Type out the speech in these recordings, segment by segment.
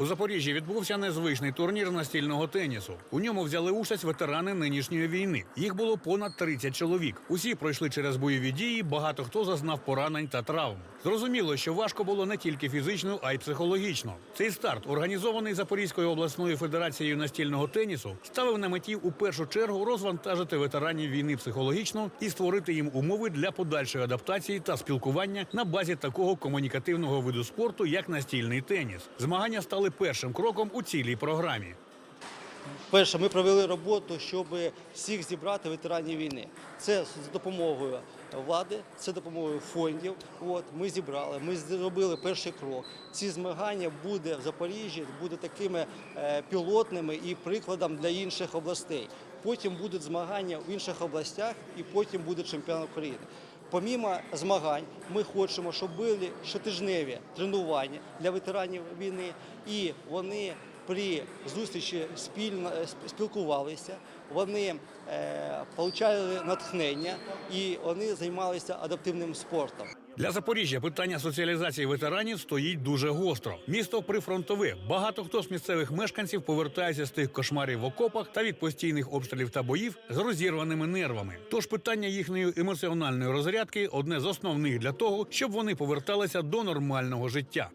У Запоріжжі відбувся незвичний турнір настільного тенісу. У ньому взяли участь ветерани нинішньої війни. Їх було понад 30 чоловік. Усі пройшли через бойові дії. Багато хто зазнав поранень та травм. Зрозуміло, що важко було не тільки фізично, а й психологічно. Цей старт, організований Запорізькою обласною федерацією настільного тенісу, ставив на меті у першу чергу розвантажити ветеранів війни психологічно і створити їм умови для подальшої адаптації та спілкування на базі такого комунікативного виду спорту, як настільний теніс. Змагання стали першим кроком у цілій програмі. Перше, ми провели роботу, щоб всіх зібрати ветеранів війни. Це з допомогою влади, це допомогою фондів. От ми зібрали, ми зробили перший крок. Ці змагання буде в Запоріжжі, буде такими е, пілотними і прикладом для інших областей. Потім будуть змагання в інших областях, і потім буде чемпіонат України. Помімо змагань, ми хочемо, щоб були щотижневі тренування для ветеранів війни, і вони при зустрічі спільно е, спілкувалися, вони е, отримали натхнення і вони займалися адаптивним спортом. Для Запоріжжя питання соціалізації ветеранів стоїть дуже гостро. Місто прифронтове. Багато хто з місцевих мешканців повертається з тих кошмарів в окопах та від постійних обстрілів та боїв з розірваними нервами. Тож питання їхньої емоціональної розрядки одне з основних для того, щоб вони поверталися до нормального життя.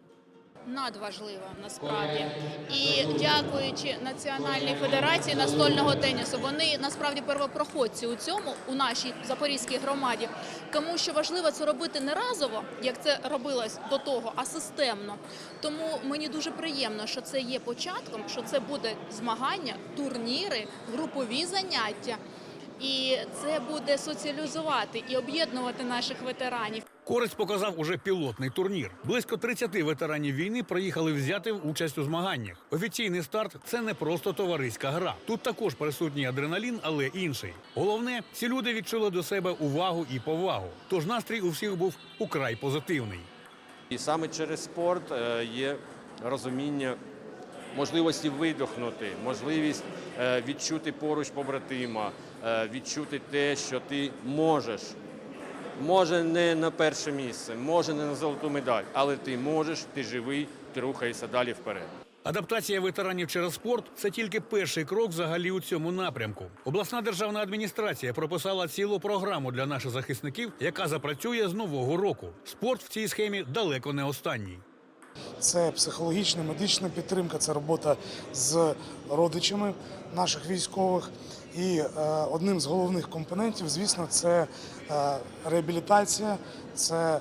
Надважлива насправді. І дякуючи Національній федерації настольного тенісу, вони насправді первопроходці у цьому у нашій запорізькій громаді. Тому що важливо це робити не разово, як це робилось до того, а системно. Тому мені дуже приємно, що це є початком, що це буде змагання, турніри, групові заняття. І це буде соціалізувати і об'єднувати наших ветеранів. Користь показав уже пілотний турнір. Близько 30 ветеранів війни приїхали взяти участь у змаганнях. Офіційний старт це не просто товариська гра. Тут також присутній адреналін, але інший. Головне, ці люди відчули до себе увагу і повагу. Тож настрій у всіх був украй позитивний. І саме через спорт е, є розуміння можливості видохнути, можливість е, відчути поруч побратима, е, відчути те, що ти можеш. Може не на перше місце, може не на золоту медаль, але ти можеш, ти живий, ти рухаєшся далі вперед. Адаптація ветеранів через спорт це тільки перший крок взагалі у цьому напрямку. Обласна державна адміністрація прописала цілу програму для наших захисників, яка запрацює з нового року. Спорт в цій схемі далеко не останній. Це психологічна, медична підтримка, це робота з родичами наших військових. І е, одним з головних компонентів, звісно, це е, реабілітація, це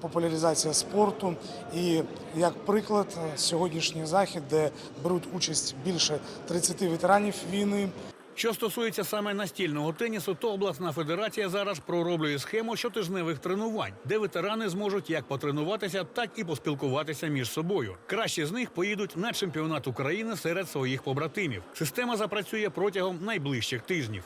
популяризація спорту. І як приклад, сьогоднішній захід, де беруть участь більше 30 ветеранів війни. Що стосується саме настільного тенісу, то обласна федерація зараз пророблює схему щотижневих тренувань, де ветерани зможуть як потренуватися, так і поспілкуватися між собою. Кращі з них поїдуть на чемпіонат України серед своїх побратимів. Система запрацює протягом найближчих тижнів.